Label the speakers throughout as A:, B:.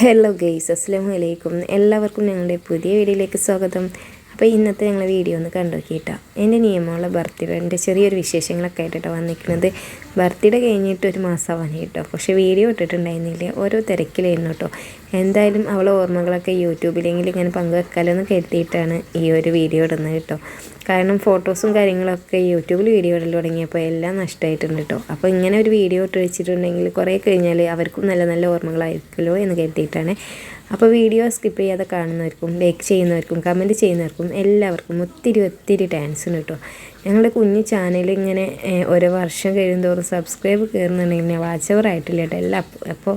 A: Hello guys അസ്സാം വലൈക്കും എല്ലാവർക്കും ഞങ്ങളുടെ പുതിയ വീഡിയോയിലേക്ക് സ്വാഗതം. അപ്പോൾ ഇന്നത്തെ ഞങ്ങൾ വീഡിയോ ഒന്ന് കണ്ടു നോക്കിയിട്ടാ. എന്റെ നിയമമുള്ള ബർത്ത്ഡേ എന്റെ ചെറിയൊരു വിശേഷങ്ങളൊക്കെ ആയിട്ടാണ് വന്നിരിക്കുന്നത്. ബർത്ത്ഡേ കഴിഞ്ഞിട്ട് ഒരു മാസമാവാൻ കേട്ടോ. പക്ഷേ വീഡിയോ ഇട്ടിട്ടുണ്ടായിരുന്നില്ല. ഓരോ തിരക്കിലായിരുന്നു കേട്ടോ. എന്തായാലും അവളെ ഓർമ്മകളൊക്കെ യൂട്യൂബിലെങ്കിലും ഇങ്ങനെ പങ്കുവെക്കാലെന്ന് കരുതിയിട്ടാണ് ഈ ഒരു വീഡിയോ ഇടുന്നത് കേട്ടോ. കാരണം ഫോട്ടോസും കാര്യങ്ങളൊക്കെ യൂട്യൂബിൽ വീഡിയോ ഇടൽ തുടങ്ങിയപ്പോൾ എല്ലാം നഷ്ടമായിട്ടുണ്ട് കേട്ടോ. അപ്പോൾ ഇങ്ങനെ ഒരു വീഡിയോ ഇട്ട് വെച്ചിട്ടുണ്ടെങ്കിൽ കുറേ കഴിഞ്ഞാൽ അവർക്കും നല്ല നല്ല ഓർമ്മകളായിരിക്കുമല്ലോ എന്ന് കരുതിയിട്ടാണ് അപ്പോൾ വീഡിയോ സ്കിപ്പ് ചെയ്യാതെ കാണുന്നവർക്കും ലൈക്ക് ചെയ്യുന്നവർക്കും കമന്റ് ചെയ്യുന്നവർക്കും എല്ലാവർക്കും ഒത്തിരി ഒത്തിരി താങ്ക്സ് ഉണ്ട് കേട്ടോ ഞങ്ങളുടെ കുഞ്ഞു ചാനൽ ഇങ്ങനെ ഓരോ വർഷം കഴിയുന്തോറും സബ്സ്ക്രൈബ് കയറുന്നുണ്ടെങ്കിൽ വാച്ച് അവർ ആയിട്ടില്ല കേട്ടോ എല്ലാം. അപ്പോൾ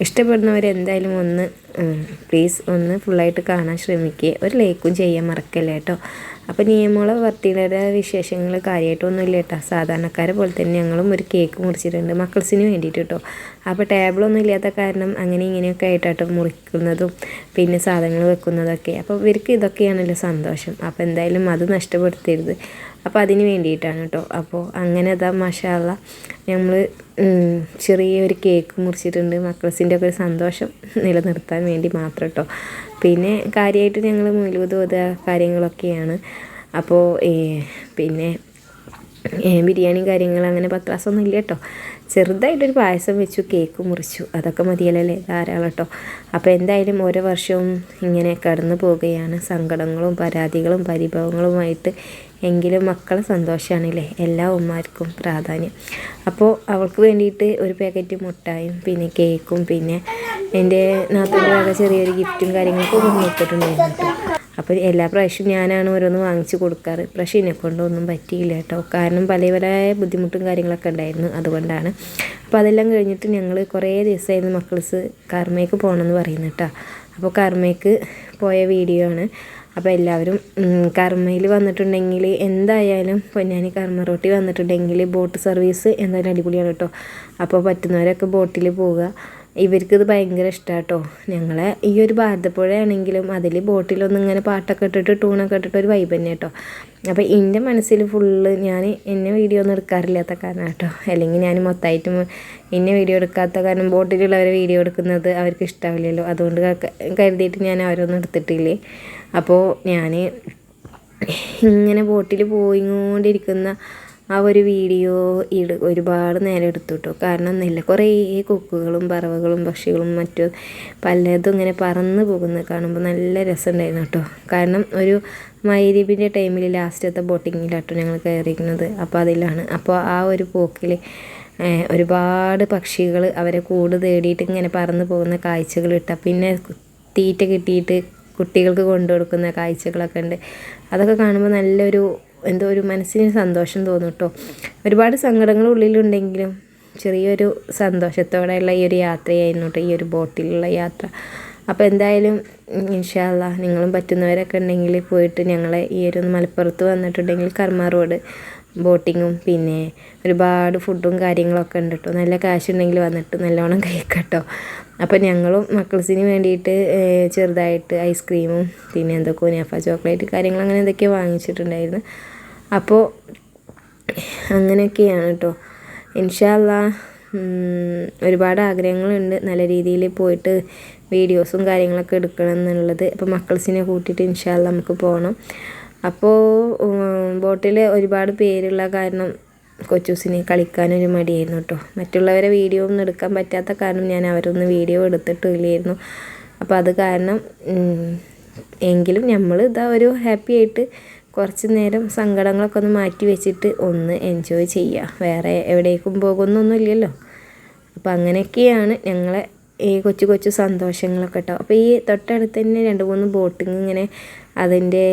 A: ഇഷ്ടപ്പെടുന്നവർ എന്തായാലും ഒന്ന് പ്ലീസ് ഒന്ന് ഫുള്ളായിട്ട് കാണാൻ ശ്രമിക്കുക ഒരു ലൈക്കും ചെയ്യാൻ മറക്കല്ലേ കേട്ടോ അപ്പോൾ നിയമോളെ ബർത്ത്ഡേയുടെ വിശേഷങ്ങൾ കാര്യമായിട്ടൊന്നും ഇല്ല കേട്ടോ സാധാരണക്കാരെ പോലെ തന്നെ ഞങ്ങളും ഒരു കേക്ക് മുറിച്ചിട്ടുണ്ട് മക്കൾസിന് വേണ്ടിയിട്ട് കേട്ടോ അപ്പോൾ ടേബിളൊന്നും ഇല്ലാത്ത കാരണം അങ്ങനെ ഇങ്ങനെയൊക്കെ ആയിട്ടാട്ടോ മുറിക്കുന്നതും പിന്നെ സാധനങ്ങൾ വെക്കുന്നതൊക്കെ. അപ്പോൾ ഇവർക്ക് ഇതൊക്കെയാണല്ലോ സന്തോഷം. അപ്പോൾ എന്തായാലും അത് നഷ്ടപ്പെടുത്തരുത്. അപ്പോൾ അതിന് വേണ്ടിയിട്ടാണ് കേട്ടോ അപ്പോൾ അങ്ങനെ അതാ മഷാല നമ്മൾ ചെറിയൊരു കേക്ക് മുറിച്ചിട്ടുണ്ട്. മക്കൾസിന്റെ ഒക്കെ ഒരു സന്തോഷം നിലനിർത്താൻ വേണ്ടി മാത്രം കേട്ടോ പിന്നെ കാര്യമായിട്ട് ഞങ്ങൾ ഓതുക കാര്യങ്ങളൊക്കെയാണ്. അപ്പോൾ പിന്നെ ബിരിയാണിയും കാര്യങ്ങളും അങ്ങനെ പത്രാസൊന്നും ഇല്ല കേട്ടോ ചെറുതായിട്ടൊരു പായസം വെച്ചു കേക്ക് മുറിച്ചു അതൊക്കെ മതിയല്ലേ ധാരാളം കേട്ടോ അപ്പോൾ എന്തായാലും ഓരോ വർഷവും ഇങ്ങനെ കടന്നു പോവുകയാണ്. സങ്കടങ്ങളും പരാതികളും പരിഭവങ്ങളുമായിട്ട് എങ്കിലും മക്കളെ സന്തോഷമാണല്ലേ എല്ലാ ഉമ്മമാർക്കും പ്രാധാന്യം. അപ്പോൾ അവൾക്ക് വേണ്ടിയിട്ട് ഒരു പാക്കറ്റ് മുട്ടായും പിന്നെ കേക്കും പിന്നെ എന്റെ വക ചെറിയൊരു ഗിഫ്റ്റും കാര്യങ്ങളൊക്കെ കൊണ്ടുവന്നിട്ടുണ്ടായിരുന്നു കേട്ടോ അപ്പോൾ എല്ലാ പ്രാവശ്യവും ഞാനാണ് ഓരോന്ന് വാങ്ങിച്ചു കൊടുക്കാറ്. പ്രാവശ്യം എന്നെ കൊണ്ടൊന്നും പറ്റിയില്ല കേട്ടോ. കാരണം പല പല ബുദ്ധിമുട്ടും കാര്യങ്ങളൊക്കെ ഉണ്ടായിരുന്നു അതുകൊണ്ടാണ്. അപ്പോൾ അതെല്ലാം കഴിഞ്ഞിട്ട് ഞങ്ങൾ കുറേ ദിവസമായിരുന്നു മക്കൾസ് കർമ്മയ്ക്ക് പോകണമെന്ന് പറയുന്നു കേട്ടോ. അപ്പോൾ കർമ്മയ്ക്ക് പോയ വീഡിയോ ആണ്. അപ്പോൾ എല്ലാവരും കർമ്മയിൽ വന്നിട്ടുണ്ടെങ്കിൽ എന്തായാലും പൊന്നാനി കർമ്മ റോട്ടി വന്നിട്ടുണ്ടെങ്കിൽ ബോട്ട് സർവീസ് എന്തായാലും അടിപൊളിയാണ് കേട്ടോ. അപ്പോൾ പറ്റുന്നവരൊക്കെ ബോട്ടിൽ പോവുക. ഇവർക്കിത് ഭയങ്കര ഇഷ്ടമാണ് കേട്ടോ ഞങ്ങളെ ഈ ഒരു ഭാരതപ്പുഴയാണെങ്കിലും അതിൽ ബോട്ടിലൊന്നും ഇങ്ങനെ പാട്ടൊക്കെ ഇട്ടിട്ട് ടൂണൊക്കെ ഇട്ടിട്ട് ഒരു വൈബ് തന്നെ കേട്ടോ അപ്പോൾ എന്റെ മനസ്സിൽ ഫുള്ള് ഞാൻ എന്നെ വീഡിയോ ഒന്നും എടുക്കാറില്ലാത്ത കാരണം കേട്ടോ അല്ലെങ്കിൽ ഞാൻ മൊത്തമായിട്ടും എന്നെ വീഡിയോ എടുക്കാത്ത കാരണം ബോട്ടിലുള്ളവരെ വീഡിയോ എടുക്കുന്നത് അവർക്ക് ഇഷ്ടാവില്ലല്ലോ. അതുകൊണ്ട് കരുതിയിട്ട് ഞാൻ അവരൊന്നും എടുത്തിട്ടില്ലേ. അപ്പോൾ ഞാൻ ഇങ്ങനെ ബോട്ടിൽ പോയിക്കൊണ്ടിരിക്കുന്ന ആ ഒരു വീഡിയോ ഇട ഒരുപാട് നേരം എടുത്തു കേട്ടോ കാരണം നല്ല കുറേ കൊക്കുകളും പറവകളും പക്ഷികളും മറ്റു പലതും ഇങ്ങനെ പറന്ന് പോകുന്നത് കാണുമ്പോൾ നല്ല രസമുണ്ടായിരുന്നു കേട്ടോ. കാരണം ഒരു മൈരീപിന്റെ ടൈമിൽ ലാസ്റ്റത്തെ ബോട്ടിങ്ങിലാട്ടോ ഞങ്ങൾ കയറിയിരിക്കുന്നത് അപ്പോൾ അതിലാണ്. അപ്പോൾ ആ ഒരു പോക്കിൽ ഒരുപാട് പക്ഷികൾ അവരെ കൂട് തേടിയിട്ട് ഇങ്ങനെ പറന്ന് പോകുന്ന കാഴ്ചകൾ ഇട്ടാൽ പിന്നെ തീറ്റ കിട്ടിയിട്ട് കുട്ടികൾക്ക് കൊണ്ടു കൊടുക്കുന്ന കാഴ്ചകളൊക്കെ ഉണ്ട്. അതൊക്കെ കാണുമ്പോൾ നല്ലൊരു എന്തോ ഒരു മനസ്സിന് സന്തോഷം തോന്നും കേട്ടോ ഒരുപാട് സങ്കടങ്ങൾ ഉള്ളിലുണ്ടെങ്കിലും ചെറിയൊരു സന്തോഷത്തോടെയുള്ള ഈ ഒരു യാത്രയായിരുന്നു കേട്ടോ ഈ ഒരു ബോട്ടിലുള്ള യാത്ര. അപ്പോൾ എന്തായാലും ഇൻഷാല്ല നിങ്ങളും പറ്റുന്നവരൊക്കെ ഉണ്ടെങ്കിൽ പോയിട്ട് ഞങ്ങളെ ഈ ഒരു മലപ്പുറത്ത് വന്നിട്ടുണ്ടെങ്കിൽ കർമ്മ റോഡ് ബോട്ടിങ്ങും പിന്നെ ഒരുപാട് ഫുഡും കാര്യങ്ങളൊക്കെ ഉണ്ട് കേട്ടോ നല്ല കാശുണ്ടെങ്കിൽ വന്നിട്ട് നല്ലോണം കഴിക്കട്ടോ. അപ്പോൾ ഞങ്ങളും മക്കൾസിന് വേണ്ടിയിട്ട് ചെറുതായിട്ട് ഐസ്ക്രീമും പിന്നെ എന്തൊക്കെ കുനാഫ ചോക്ലേറ്റ് കാര്യങ്ങൾ അങ്ങനെ എന്തൊക്കെയോ വാങ്ങിച്ചിട്ടുണ്ടായിരുന്നു. അപ്പോൾ അങ്ങനെയൊക്കെയാണ് കേട്ടോ ഇൻഷാല്ല ഒരുപാട് ആഗ്രഹങ്ങളുണ്ട്. നല്ല രീതിയിൽ പോയിട്ട് വീഡിയോസും കാര്യങ്ങളൊക്കെ എടുക്കണം എന്നുള്ളത്. അപ്പോൾ മക്കൾസിനെ കൂട്ടിയിട്ട് ഇൻഷാല്ല നമുക്ക് പോകണം അപ്പോൾ ബോട്ടിൽ ഒരുപാട് പേരുള്ള കാരണം കൊച്ചൂസിന് കളിക്കാനൊരു മടിയായിരുന്നു കേട്ടോ മറ്റുള്ളവരെ വീഡിയോ ഒന്നും എടുക്കാൻ പറ്റാത്ത കാരണം ഞാൻ അവരൊന്നും വീഡിയോ എടുത്തിട്ടില്ലായിരുന്നു. അപ്പോൾ അത് കാരണം എങ്കിലും നമ്മൾ ഇതാ ഒരു ഹാപ്പി ആയിട്ട് കുറച്ച് നേരം സങ്കടങ്ങളൊക്കെ ഒന്ന് മാറ്റി വെച്ചിട്ട് ഒന്ന് എൻജോയ് ചെയ്യുക വേറെ എവിടേക്കും പോകുന്നൊന്നുമില്ലല്ലോ അപ്പോൾ അങ്ങനെയൊക്കെയാണ് ഞങ്ങളെ ഈ കൊച്ചു കൊച്ചു സന്തോഷങ്ങളൊക്കെ കേട്ടോ അപ്പോൾ ഈ തൊട്ടടുത്ത് തന്നെ രണ്ട് മൂന്ന് ബോട്ടിങ് ഇങ്ങനെ അതിന്റെ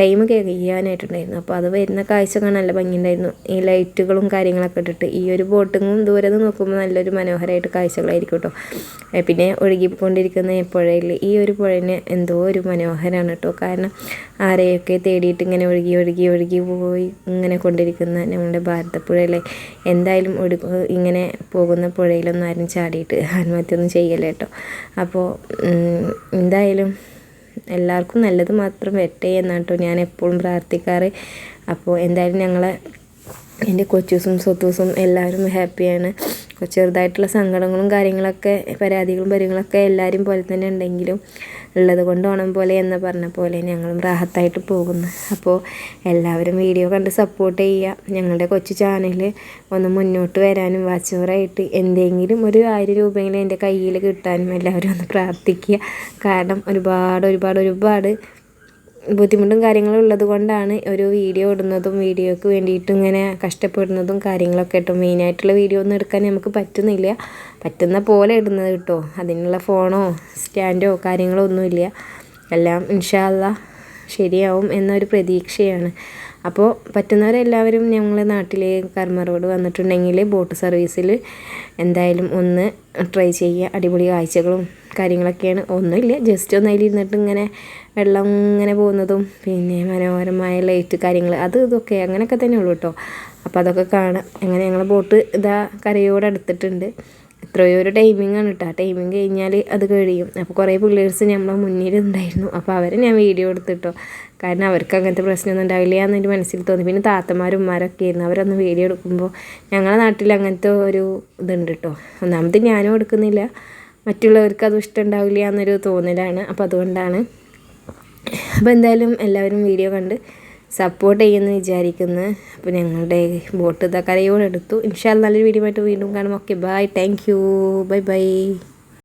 A: ടൈം കഴിയാനായിട്ടുണ്ടായിരുന്നു. അപ്പോൾ അത് വരുന്ന കാഴ്ച കാണാൻ നല്ല ഭംഗിയുണ്ടായിരുന്നു. ഈ ലൈറ്റുകളും കാര്യങ്ങളൊക്കെ ഇട്ടിട്ട് ഈ ഒരു ബോട്ടിങ്ങും ദൂരെ നിന്ന് നോക്കുമ്പോൾ നല്ലൊരു മനോഹരമായിട്ട് കാഴ്ചകളായിരിക്കും കേട്ടോ പിന്നെ ഒഴുകിക്കൊണ്ടിരിക്കുന്ന ഈ പുഴയിൽ ഈ ഒരു പുഴനെ എന്തോ ഒരു മനോഹരമാണ് കേട്ടോ കാരണം ആരെയൊക്കെ തേടിയിട്ട് ഇങ്ങനെ ഒഴുകി ഒഴുകി ഒഴുകി പോയി ഇങ്ങനെ കൊണ്ടിരിക്കുന്ന നമ്മുടെ ഭാരതപ്പുഴയിലെ എന്തായാലും ഒഴു ഇങ്ങനെ പോകുന്ന പുഴയിലൊന്നും ആരും ചാടിയിട്ട് ആത്മഹത്യൊന്നും ചെയ്യല്ലേ കേട്ടോ അപ്പോൾ എന്തായാലും എല്ലാവർക്കും നല്ലത് മാത്രം വരട്ടെ എന്നാണ് കേട്ടോ ഞാൻ എപ്പോഴും പ്രാർത്ഥിക്കാറ്. അപ്പോൾ എന്തായാലും ഞങ്ങളെ എന്റെ കൊച്ചൂസും സ്വത്തൂസും എല്ലാവരും ഹാപ്പിയാണ് ചെറുതായിട്ടുള്ള സങ്കടങ്ങളും കാര്യങ്ങളൊക്കെ പരാതികളും കാര്യങ്ങളൊക്കെ എല്ലാവരും പോലെ തന്നെ ഉണ്ടെങ്കിലും ഉള്ളത് കൊണ്ട് ഓണം പോലെ എന്ന് പറഞ്ഞ പോലെ ഞങ്ങളും റാഹത്തായിട്ട് പോകുന്നു. അപ്പോൾ എല്ലാവരും വീഡിയോ കണ്ട് സപ്പോർട്ട് ചെയ്യുക. ഞങ്ങളുടെ കൊച്ചു ചാനൽ ഒന്ന് മുന്നോട്ട് വരാനും വാച്ചോറായിട്ട് എന്തെങ്കിലും ഒരു ആയിരം രൂപയെങ്കിലും എന്റെ കയ്യിൽ കിട്ടാനും എല്ലാവരും ഒന്ന് പ്രാർത്ഥിക്കുക. കാരണം ഒരുപാട് ഒരുപാട് ഒരുപാട് ബുദ്ധിമുട്ടും കാര്യങ്ങളും ഉള്ളത് കൊണ്ടാണ് ഒരു വീഡിയോ ഇടുന്നതും വീഡിയോയ്ക്ക് വേണ്ടിയിട്ട് ഇങ്ങനെ കഷ്ടപ്പെടുന്നതും കാര്യങ്ങളൊക്കെ കേട്ടോ. മെയിനായിട്ടുള്ള വീഡിയോ ഒന്നും എടുക്കാൻ നമുക്ക് പറ്റുന്നില്ല. പറ്റുന്ന പോലെ ഇടുന്നത് കേട്ടോ. അതിനുള്ള ഫോണോ സ്റ്റാൻഡോ കാര്യങ്ങളോ ഒന്നുമില്ല. എല്ലാം ഇൻഷാല്ല ശരിയാവും എന്നൊരു പ്രതീക്ഷയാണ്. അപ്പോൾ പറ്റുന്നവരെല്ലാവരും ഞങ്ങളെ നാട്ടിലെ കർമ്മ റോഡ് വന്നിട്ടുണ്ടെങ്കിൽ ബോട്ട് സർവീസിൽ എന്തായാലും ഒന്ന് ട്രൈ ചെയ്യുക. അടിപൊളി കാഴ്ചകളും കാര്യങ്ങളൊക്കെയാണ്. ഒന്നുമില്ല ജസ്റ്റ് ഒന്ന് അതിലിരുന്നിട്ട് ഇങ്ങനെ വെള്ളം ഇങ്ങനെ പോകുന്നതും പിന്നെ മനോഹരമായ ലൈറ്റ് കാര്യങ്ങൾ അത് ഇതൊക്കെ അങ്ങനെയൊക്കെ തന്നെ ഉള്ളൂ കേട്ടോ. അപ്പോൾ അതൊക്കെ കാണാം. അങ്ങനെ ഞങ്ങൾ ബോട്ട് ഇതാ കരയോട് അടുത്തിട്ടുണ്ട്. എത്രയോ ഒരു ടൈമിംഗ് ആണ് കേട്ടോ ആ ടൈമിംഗ് കഴിഞ്ഞാൽ അത് കഴിയും. അപ്പോൾ കുറേ പിള്ളേഴ്സ് നമ്മളെ മുന്നിൽ ഉണ്ടായിരുന്നു അപ്പോൾ അവരെ ഞാൻ വീഡിയോ എടുത്തിട്ടോ കാരണം അവർക്ക് അങ്ങനത്തെ പ്രശ്നമൊന്നും ഉണ്ടാവില്ല എന്ന് എന്റെ മനസ്സിൽ തോന്നി. പിന്നെ താത്തമാരും ഉമ്മാരൊക്കെ ആയിരുന്നു. അവരൊന്ന് വീഡിയോ എടുക്കുമ്പോൾ ഞങ്ങളുടെ നാട്ടിൽ അങ്ങനത്തെ ഒരു ഇതുണ്ട് കേട്ടോ ഒന്നാമത് ഞാനും എടുക്കുന്നില്ല. മറ്റുള്ളവർക്ക് അത് ഇഷ്ടമുണ്ടാവില്ല എന്നൊരു തോന്നലാണ്. അപ്പോൾ അതുകൊണ്ടാണ്. അപ്പോൾ എന്തായാലും എല്ലാവരും വീഡിയോ കണ്ട് സപ്പോർട്ട് ചെയ്യുമെന്ന് വിചാരിക്കുന്നു. അപ്പോൾ ഞങ്ങളുടെ ബോട്ട് ഇതാ എടുത്തു. ഇൻഷാൽ നല്ലൊരു വീഡിയോ ആയിട്ട് വീണ്ടും കാണും. Okay bye thank you bye bye